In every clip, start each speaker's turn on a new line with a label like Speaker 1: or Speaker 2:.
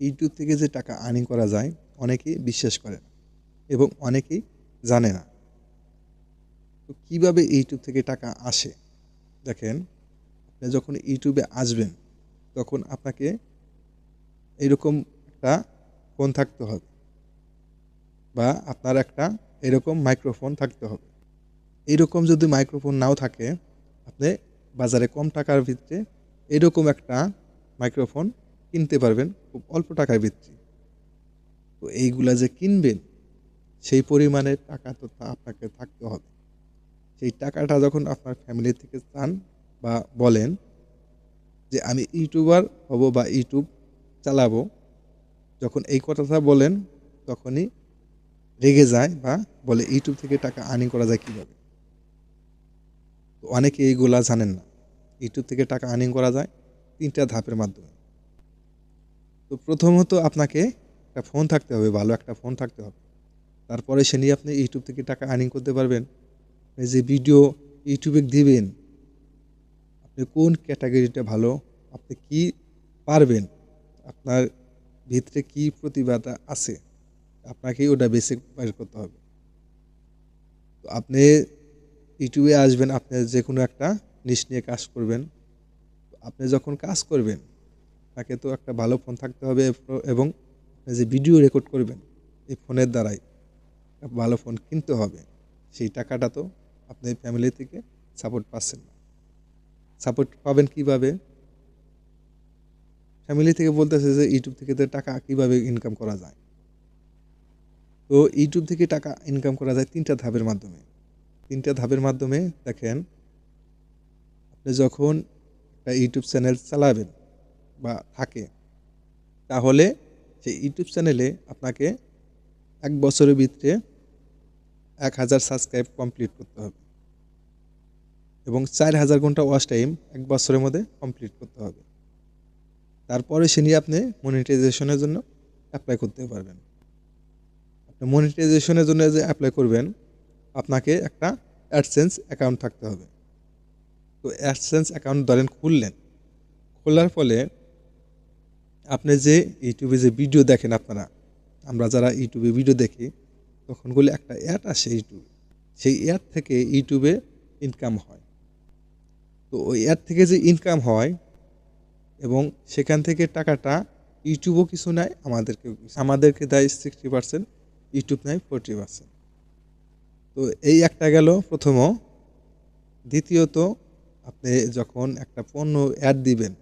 Speaker 1: YouTube থেকে যে টাকা আর্নিং করা যায়, অনেকেই বিশ্বাস করে না এবং অনেকেই জানে না। তো কীভাবে ইউটিউব থেকে টাকা আসে? দেখেন, আপনি যখন ইউটিউবে আসবেন, তখন আপনাকে এরকম একটা ফোন থাকতে হবে বা আপনার একটা এরকম মাইক্রোফোন থাকতে হবে। এইরকম যদি মাইক্রোফোন নাও থাকে, আপনি বাজারে কম টাকার ভিতরে এরকম একটা মাইক্রোফোন কিনতে পারবেন, খুব অল্প টাকায় ভিত্তি তো এইগুলা যে কিনবেন, সেই পরিমাণে টাকা তো তা আপনাকে থাকতে হবে। সেই টাকাটা যখন আপনার ফ্যামিলি থেকে চান বা বলেন যে, আমি ইউটিউবার হব বা ইউটিউব চালাবো, যখন এই কথাটা বলেন, তখনই রেগে যায় বা বলে, ইউটিউব থেকে টাকা আর্নিং করা যায় কীভাবে? তো অনেকে এইগুলা জানেন না। ইউটিউব থেকে টাকা আর্নিং করা যায় তিনটা ধাপের মাধ্যমে। তো প্রথমত আপনাকে একটা ফোন থাকতে হবে, ভালো একটা ফোন থাকতে হবে। তারপরে সে নিয়ে আপনি ইউটিউব থেকে টাকা আর্নিং করতে পারবেন। যে ভিডিও ইউটিউবে দিবেন, আপনি কোন ক্যাটাগরিটা ভালো, আপনি কি পারবেন, আপনার ভিতরে কি প্রতিভাটা আছে, আপনাকেই ওটা বেসে বের করতে হবে। তো আপনি ইউটিউবে আসবেন, আপনি যে কোনো একটা নিশ নিয়ে কাজ করবেন। আপনি যখন কাজ করবেন তাকে তো একটা ভালো ফোন থাকতে হবে এবং যে ভিডিও রেকর্ড করবেন, এই ফোনের দ্বারাই ভালো ফোন কিনতে হবে। সেই টাকাটা তো আপনি ফ্যামিলি থেকে সাপোর্ট পাচ্ছেন না। সাপোর্ট পাবেন কীভাবে? ফ্যামিলি থেকে বলতেছে যে ইউটিউব থেকে তো টাকা কীভাবে ইনকাম করা যায়? তো ইউটিউব থেকে টাকা ইনকাম করা যায় তিনটা ধাপের মাধ্যমে। তিনটা ধাপের মাধ্যমে দেখেন, আপনি যখন একটা ইউটিউব চ্যানেল চালাবেন বা থাকে, তাহলে সেই ইউটিউব চ্যানেলে আপনাকে এক বছরের ভিতরে এক হাজার সাবস্ক্রাইব কমপ্লিট করতে হবে এবং চার হাজার ঘণ্টা ওয়াচ টাইম এক বছরের মধ্যে কমপ্লিট করতে হবে। তারপরে সে নিয়ে আপনি মনিটাইজেশনের জন্য অ্যাপ্লাই করতে পারবেন। আপনি মনিটাইজেশনের জন্য যে অ্যাপ্লাই করবেন, আপনাকে একটা অ্যাডসেন্স অ্যাকাউন্ট থাকতে হবে। তো অ্যাডসেন্স অ্যাকাউন্ট ধরেন খুললেন, খোলার ফলে আপনি যে ইউটিউবে যে ভিডিও দেখেন আপনারা, আমরা যারা ইউটিউবে ভিডিও দেখি তখনগুলো একটা অ্যাড আসে ইউটিউবে সেই অ্যাড থেকে ইউটিউবে ইনকাম হয়। তো ওই অ্যাড থেকে যে ইনকাম হয় এবং সেখান থেকে টাকাটা ইউটিউবও কিছু নেয়, আমাদেরকেও কিছু আমাদেরকে দেয় সিক্সটি পার্সেন্ট ইউটিউব নেয় ফোরটি পার্সেন্ট তো এই একটা গেল প্রথম। দ্বিতীয়ত, আপনি যখন একটা পণ্য অ্যাড দিবেন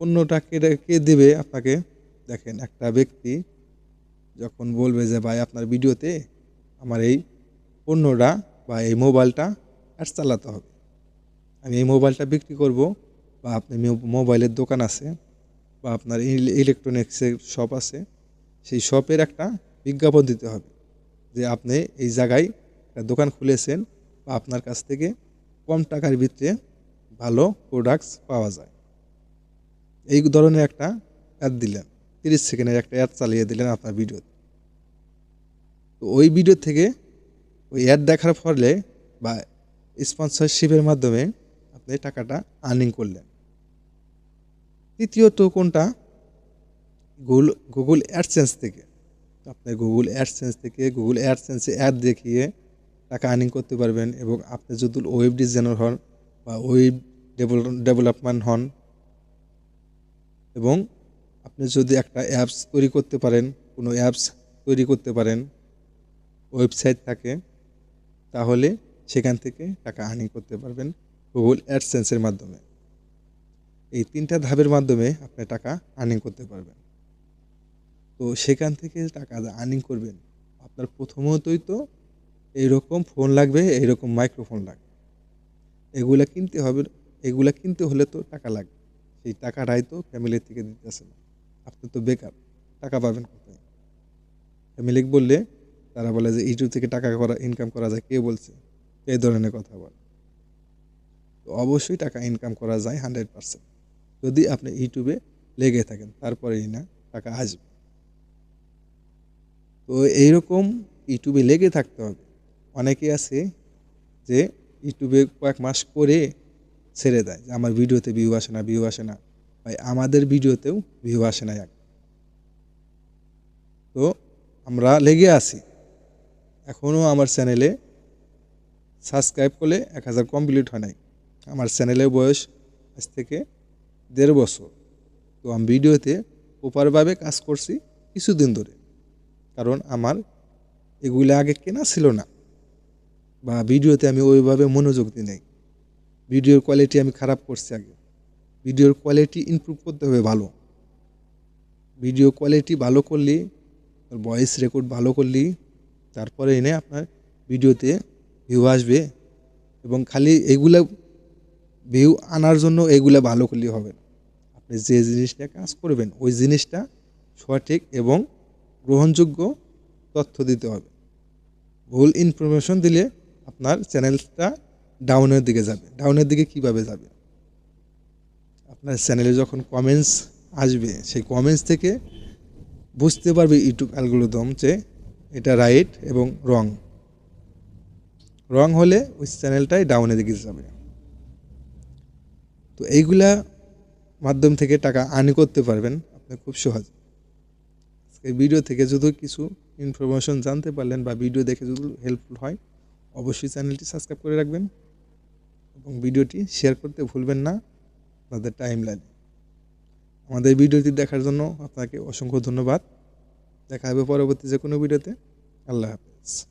Speaker 1: পণ্যটা কে কে দেবে আপনাকে? দেখেন, একটা ব্যক্তি যখন বলবে যে, ভাই, আপনার ভিডিওতে আমার এই পণ্যটা বা এই মোবাইলটা অ্যাড চালাতে হবে। আমি এই মোবাইলটা বিক্রি করব বা আপনি মোবাইলের দোকান আছে বা আপনার ইলেকট্রনিক্সের শপ আছে, সেই শপের একটা বিজ্ঞাপন দিতে হবে যে, আপনি এই জায়গায় একটা দোকান খুলেছেন বা আপনার কাছ থেকে কম টাকার ভিতরে ভালো প্রোডাক্টস পাওয়া যায়। এই ধরনের একটা অ্যাড দিলেন। তিরিশ সেকেন্ডের একটা অ্যাড চালিয়ে দিলেন আপনার ভিডিওতে তো। ওই ভিডিও থেকে ওই অ্যাড দেখার ফলে বা স্পন্সরশিপের মাধ্যমে আপনি টাকাটা আর্নিং করলেন। তৃতীয়ত কোনটা? গুগল গুগল অ্যাডসেন্স থেকে। আপনি গুগল অ্যাডসেন্স থেকে গুগল অ্যাডসেন্সে অ্যাড দেখিয়ে টাকা আর্নিং করতে পারবেন এবং আপনি যদি ওয়েব ডিজাইনার হন বা ওয়েব ডেভেলপমেন্ট হন এবং আপনি যদি একটা অ্যাপস তৈরি করতে পারেন, কোনো অ্যাপস তৈরি করতে পারেন ওয়েবসাইট থাকে, তাহলে সেখান থেকে টাকা আর্নিং করতে পারবেন গুগল অ্যাডসেন্সের মাধ্যমে। এই তিনটা ধাপের মাধ্যমে আপনি টাকা আর্নিং করতে পারবেন। তো সেখান থেকে টাকা আর্নিং করবেন, আপনার প্রথমতই তো এইরকম ফোন লাগবে, এইরকম মাইক্রোফোন লাগবে। এগুলা কিনতে হবে, এগুলা কিনতে হলে তো টাকা লাগবে। সেই টাকাটাই তো ফ্যামিলির থেকে দিতেছে না। আপনি তো বেকার, টাকা পাবেন কোথায়? ফ্যামিলি বললে, তারা বলে যে ইউটিউব থেকে টাকা করা ইনকাম করা যায়। কে বলছে? এই ধরনের কথা বলে। তো অবশ্যই টাকা ইনকাম করা যায় হান্ড্রেড পারসেন্ট যদি আপনি ইউটিউবে লেগে থাকেন, তারপরেই না, টাকা আসবে। তো এইরকম ইউটিউবে লেগে থাকতে হবে। অনেকে আছে যে ইউটিউবে কয়েক মাস করে ছেড়ে দেয় আমার ভিডিওতে ভিউ আসে না ভিউ আসে না। ভাই, আমাদের ভিডিওতেও ভিউ আসে না এক। তো আমরা লেগে আছি। এখনও আমার চ্যানেলে সাবস্ক্রাইব করলে এক হাজার কমপ্লিট হয় নাই। আমার চ্যানেলের বয়স আজ থেকে দেড় বছর। তো আমি ভিডিওতে প্রপারভাবে কাজ করছি কিছুদিন ধরে। কারণ আমার এগুলো আগে কেনা ছিল না। বা ভিডিওতে আমি ওইভাবে মনোযোগ দিই নাই। ভিডিওর কোয়ালিটি আমি খারাপ করছি আগে। ভিডিওর কোয়ালিটি ইমপ্রুভ করতে হবে ভালো। ভিডিও কোয়ালিটি ভালো করলে ভয়েস রেকর্ড ভালো করলে, তারপরে এনে আপনার ভিডিওতে ভিউ আসবে এবং খালি এগুলা ভিউ আনার জন্য এগুলা ভালো করলে হবে। আপনি যে জিনিসটা কাজ করবেন, ওই জিনিসটা সঠিক এবং গ্রহণযোগ্য তথ্য দিতে হবে। ভুল ইনফরমেশন দিলে আপনার চ্যানেলটা ডাউনের দিকে যাবে। ডাউনের দিকে কীভাবে যাবে? আপনার চ্যানেলে যখন কমেন্টস আসবে, সেই কমেন্টস থেকে বুঝতে পারবে ইউটিউব অ্যালগোরিদম যে এটা রাইট এবং রং রং হলে ওই চ্যানেলটাই ডাউনের দিকে যাবে। তো এইগুলা মাধ্যম থেকে টাকা আর্ন করতে পারবেন আপনি খুব সহজ। এই ভিডিও থেকে যদি কিছু ইনফরমেশন জানতে পারলেন বা ভিডিও দেখে যদি হেল্পফুল হয়, অবশ্যই চ্যানেলটি সাবস্ক্রাইব করে রাখবেন। এবং ভিডিওটি শেয়ার করতে ভুলবেন না। আপনাদের টাইম লাইনে আমাদের ভিডিওটি দেখার জন্য আপনাকে অসংখ্য ধন্যবাদ। দেখা হবে পরবর্তী যে কোনো ভিডিওতে। আল্লাহ হাফেজ।